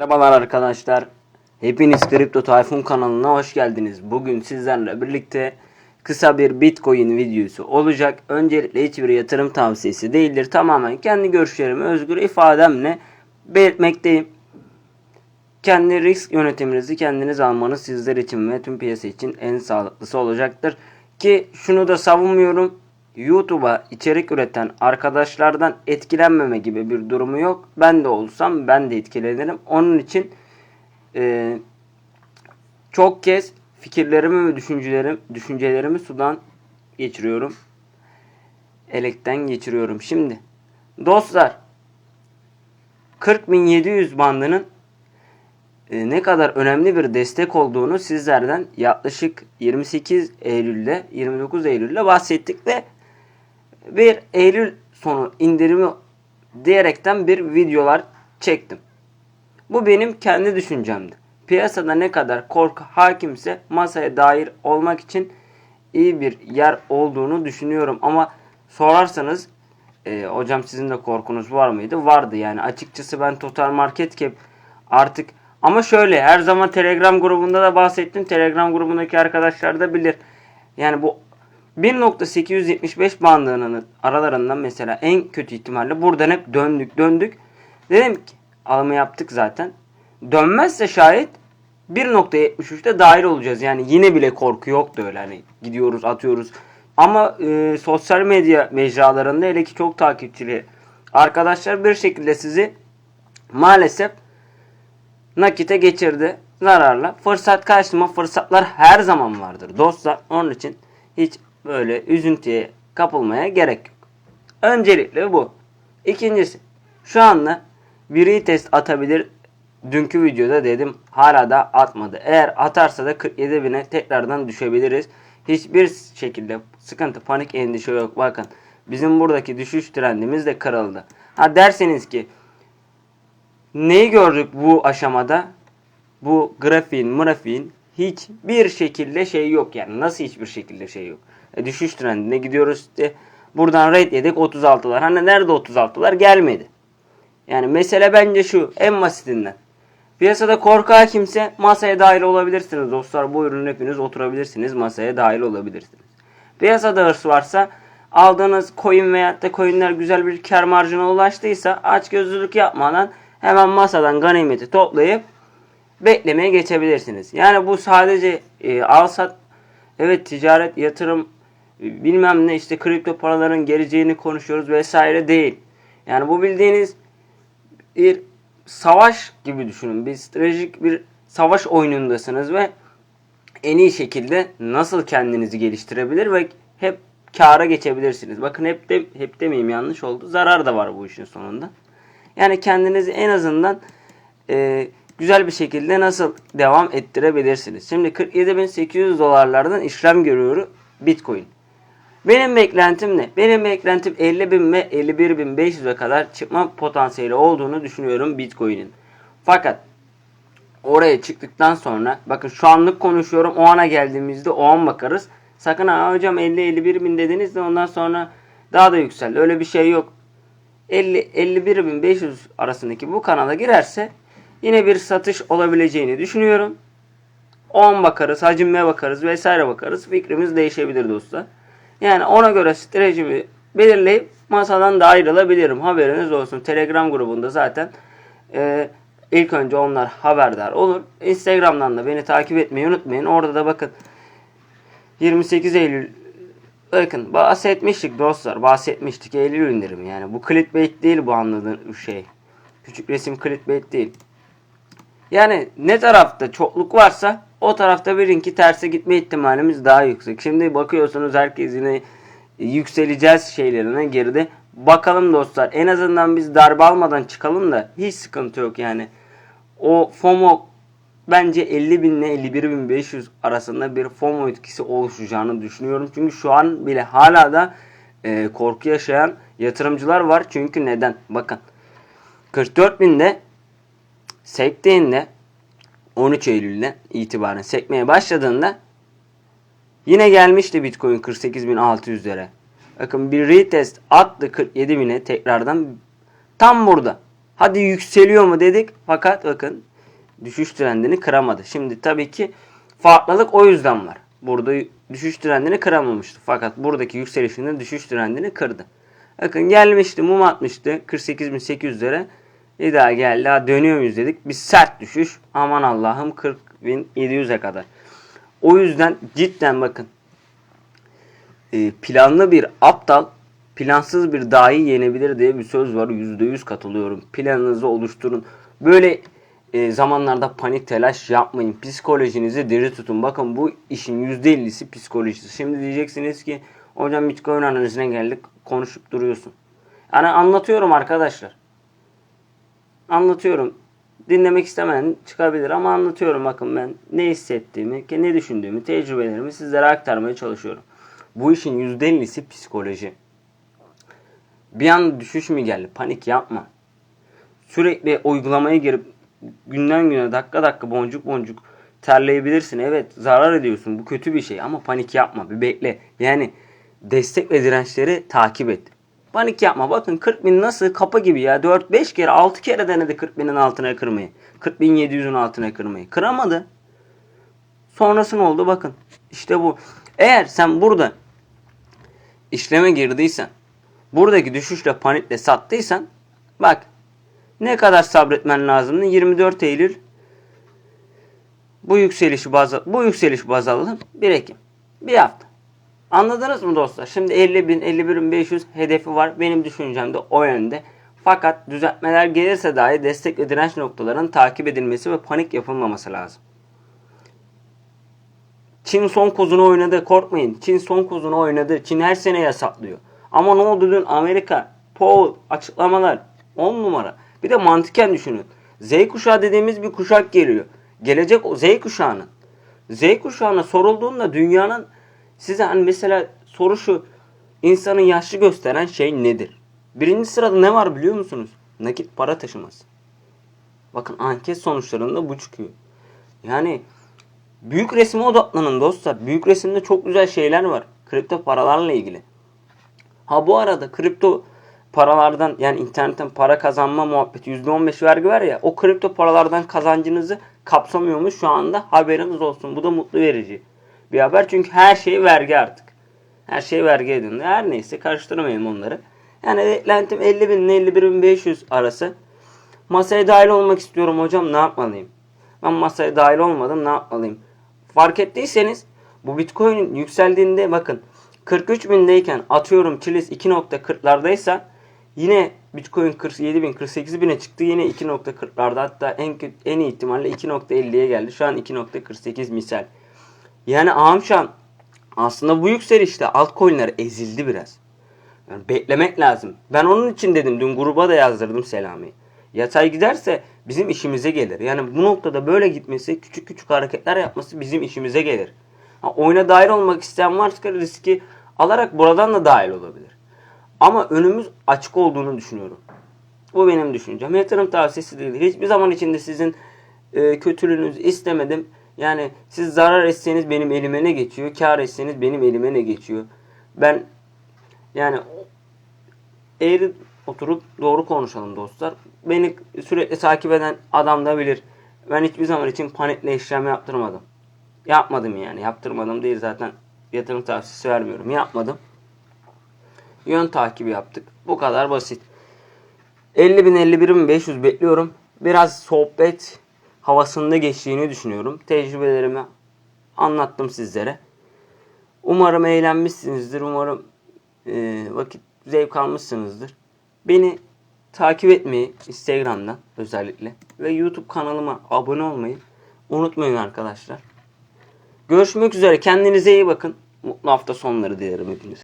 Merhabalar arkadaşlar. Hepiniz Kripto Tayfun kanalına hoş geldiniz. Bugün sizlerle birlikte kısa bir Bitcoin videosu olacak. Öncelikle hiçbir yatırım tavsiyesi değildir. Tamamen kendi görüşlerimi özgür ifademle belirtmekteyim. Kendi risk yönetiminizi kendiniz almanız sizler için ve tüm piyasa için en sağlıklısı olacaktır. Ki şunu da savunmuyorum. YouTube'a içerik üreten arkadaşlardan etkilenmeme gibi bir durumu yok. Ben de olsam ben de etkilenirim. Onun için e, çok kez fikirlerimi ve düşüncelerim, düşüncelerimi sudan geçiriyorum. Elekten geçiriyorum. Şimdi dostlar 40.700 bandının e, ne kadar önemli bir destek olduğunu sizlerden yaklaşık 28 Eylül'de 29 Eylül'de bahsettik ve bir Eylül sonu indirimi diyerekten bir videolar çektim. Bu benim kendi düşüncemdi. Piyasada ne kadar korku hakimse masaya dair olmak için iyi bir yer olduğunu düşünüyorum. Ama sorarsanız e, hocam sizin de korkunuz var mıydı? Vardı yani. Açıkçası ben Total Market Cap artık ama şöyle her zaman Telegram grubunda da bahsettim. Telegram grubundaki arkadaşlar da bilir. Yani bu 1.875 bandının aralarından mesela en kötü ihtimalle buradan hep döndük döndük. Dedim ki alımı yaptık zaten. Dönmezse şayet 1.73'te dahil olacağız. Yani yine bile korku yoktu öyle hani gidiyoruz atıyoruz. Ama e, sosyal medya mecralarında hele ki çok takipçili arkadaşlar bir şekilde sizi maalesef nakite geçirdi zararla. Fırsat karşıma fırsatlar her zaman vardır dostlar. Onun için hiç böyle üzüntüye kapılmaya gerek yok. Öncelikle bu. İkincisi şu anda bir retest atabilir. Dünkü videoda dedim hala da atmadı. Eğer atarsa da 47 bine tekrardan düşebiliriz. Hiçbir şekilde sıkıntı, panik, endişe yok. Bakın bizim buradaki düşüş trendimiz de kırıldı. Ha derseniz ki neyi gördük bu aşamada? Bu grafiğin, mırafiğin hiçbir şekilde şey yok yani. Nasıl hiçbir şekilde şey yok? E, düşüş trendine gidiyoruz işte. Buradan rate yedik 36'lar. Hani nerede 36'lar? Gelmedi. Yani mesele bence şu. En basitinden. Piyasada korku hakimse masaya dahil olabilirsiniz dostlar. Buyurun hepiniz oturabilirsiniz. Masaya dahil olabilirsiniz. Piyasada hırs varsa aldığınız coin veya da coinler güzel bir kar marjına ulaştıysa açgözlülük yapmadan hemen masadan ganimeti toplayıp beklemeye geçebilirsiniz. Yani bu sadece e, al sat evet ticaret yatırım bilmem ne işte kripto paraların geleceğini konuşuyoruz vesaire değil. Yani bu bildiğiniz bir savaş gibi düşünün. Bir stratejik bir savaş oyunundasınız ve en iyi şekilde nasıl kendinizi geliştirebilir ve hep kâra geçebilirsiniz. Bakın hep de hep demeyeyim yanlış oldu. Zarar da var bu işin sonunda. Yani kendinizi en azından e, güzel bir şekilde nasıl devam ettirebilirsiniz. Şimdi 47.800 dolarlardan işlem görüyor Bitcoin. Benim beklentim ne? Benim beklentim 50.000 ve 51.500'e kadar çıkma potansiyeli olduğunu düşünüyorum Bitcoin'in. Fakat oraya çıktıktan sonra bakın şu anlık konuşuyorum o ana geldiğimizde o an bakarız. Sakın ha hocam 50-51 bin dediniz de ondan sonra daha da yükseldi. Öyle bir şey yok. 50 51.500 arasındaki bu kanala girerse yine bir satış olabileceğini düşünüyorum. 10 bakarız, hacime bakarız vesaire bakarız. Fikrimiz değişebilir dostlar. Yani ona göre stratejimi belirleyip masadan da ayrılabilirim. Haberiniz olsun. Telegram grubunda zaten e, ilk önce onlar haberdar olur. Instagram'dan da beni takip etmeyi unutmayın. Orada da bakın 28 Eylül bakın bahsetmiştik dostlar. Bahsetmiştik Eylül indirimi. Yani bu clickbait değil bu anladığın şey. Küçük resim clickbait değil. Yani ne tarafta çokluk varsa o tarafta birinki terse gitme ihtimalimiz daha yüksek. Şimdi bakıyorsunuz herkes yine yükseleceğiz şeylerine geride. Bakalım dostlar en azından biz darbe almadan çıkalım da hiç sıkıntı yok yani. O FOMO bence 50 bin ile 51 bin 500 arasında bir FOMO etkisi oluşacağını düşünüyorum. Çünkü şu an bile hala da e, korku yaşayan yatırımcılar var. Çünkü neden? Bakın 44 binde sektiğinde 13 Eylül'den itibaren sekmeye başladığında yine gelmişti Bitcoin 48.600'lere. Bakın bir retest attı 47.000'e tekrardan tam burada. Hadi yükseliyor mu dedik fakat bakın düşüş trendini kıramadı. Şimdi tabii ki farklılık o yüzden var. Burada düşüş trendini kıramamıştı. Fakat buradaki yükselişinde düşüş trendini kırdı. Bakın gelmişti mum atmıştı 48.800'lere. Bir daha geldi. Ha, dönüyor muyuz dedik. Bir sert düşüş. Aman Allah'ım 40.700'e kadar. O yüzden cidden bakın e, planlı bir aptal plansız bir dahi yenebilir diye bir söz var. %100 katılıyorum. Planınızı oluşturun. Böyle e, zamanlarda panik telaş yapmayın. Psikolojinizi diri tutun. Bakın bu işin %50'si psikolojisi. Şimdi diyeceksiniz ki hocam Bitcoin analizine geldik konuşup duruyorsun. Yani anlatıyorum arkadaşlar. Anlatıyorum. Dinlemek istemeyen çıkabilir ama anlatıyorum bakın ben ne hissettiğimi, ne düşündüğümü, tecrübelerimi sizlere aktarmaya çalışıyorum. Bu işin %50'si psikoloji. Bir an düşüş mü geldi? Panik yapma. Sürekli uygulamaya girip günden güne dakika dakika boncuk boncuk terleyebilirsin. Evet zarar ediyorsun. Bu kötü bir şey ama panik yapma. Bir bekle. Yani destek ve dirençleri takip et. Panik yapma. Bakın 40 bin nasıl kapı gibi ya. 4-5 kere 6 kere denedi 40 binin altına kırmayı. 40 bin 700'ün altına kırmayı. Kıramadı. Sonrası ne oldu bakın. İşte bu. Eğer sen burada işleme girdiysen buradaki düşüşle panikle sattıysan bak ne kadar sabretmen lazımdı? 24 Eylül bu yükselişi baz bu yükseliş baz alalım. 1 Ekim. Bir hafta. Anladınız mı dostlar? Şimdi 50 bin 51 bin 500 hedefi var. Benim düşüncem de o yönde. Fakat düzeltmeler gelirse dahi destek ve direnç noktalarının takip edilmesi ve panik yapılmaması lazım. Çin son kozunu oynadı. Korkmayın. Çin son kozunu oynadı. Çin her sene yasaklıyor. Ama ne oldu dün Amerika, Powell açıklamalar 10 numara. Bir de mantıken düşünün. Z kuşağı dediğimiz bir kuşak geliyor. Gelecek o Z kuşağının. Z kuşağına sorulduğunda dünyanın size hani mesela soru şu. insanın yaşlı gösteren şey nedir? Birinci sırada ne var biliyor musunuz? Nakit para taşıması. Bakın anket sonuçlarında bu çıkıyor. Yani büyük resme odaklanın dostlar. Büyük resimde çok güzel şeyler var. Kripto paralarla ilgili. Ha bu arada kripto paralardan yani internetten para kazanma muhabbeti %15 vergi var ya o kripto paralardan kazancınızı kapsamıyormuş şu anda haberiniz olsun. Bu da mutlu verici bir haber çünkü her şey vergi artık. Her şey vergiye döndü. Her neyse karıştırmayalım onları. Yani beklentim 50 bin ile 51 bin 500 arası. Masaya dahil olmak istiyorum hocam ne yapmalıyım? Ben masaya dahil olmadım ne yapmalıyım? Fark ettiyseniz bu bitcoin yükseldiğinde bakın 43 bindeyken atıyorum Kilis 2.40'lardaysa yine Bitcoin 47 bin 48 bine çıktı yine 2.40'larda hatta en en iyi ihtimalle 2.50'ye geldi. Şu an 2.48 misal. Yani Amşan aslında bu yükselişte altcoin'ler ezildi biraz. Yani beklemek lazım. Ben onun için dedim dün gruba da yazdırdım Selami. Yatay giderse bizim işimize gelir. Yani bu noktada böyle gitmesi, küçük küçük hareketler yapması bizim işimize gelir. Ha, oyuna dahil olmak isteyen varsa riski alarak buradan da dahil olabilir. Ama önümüz açık olduğunu düşünüyorum. Bu benim düşüncem. Yatırım tavsiyesi değil. Hiçbir zaman içinde sizin e, kötülüğünüzü istemedim. Yani siz zarar etseniz benim elime ne geçiyor? Kar etseniz benim elime ne geçiyor? Ben yani eğri oturup doğru konuşalım dostlar. Beni sürekli takip eden adam da bilir. Ben hiçbir zaman için panikle işlem yaptırmadım. Yapmadım yani. Yaptırmadım değil zaten yatırım tavsiyesi vermiyorum. Yapmadım. Yön takibi yaptık. Bu kadar basit. 50 bin 51 bin 500 bekliyorum. Biraz sohbet havasında geçtiğini düşünüyorum. Tecrübelerimi anlattım sizlere. Umarım eğlenmişsinizdir. Umarım e, vakit zevk almışsınızdır. Beni takip etmeyi Instagram'dan özellikle ve YouTube kanalıma abone olmayı unutmayın arkadaşlar. Görüşmek üzere. Kendinize iyi bakın. Mutlu hafta sonları dilerim hepinize.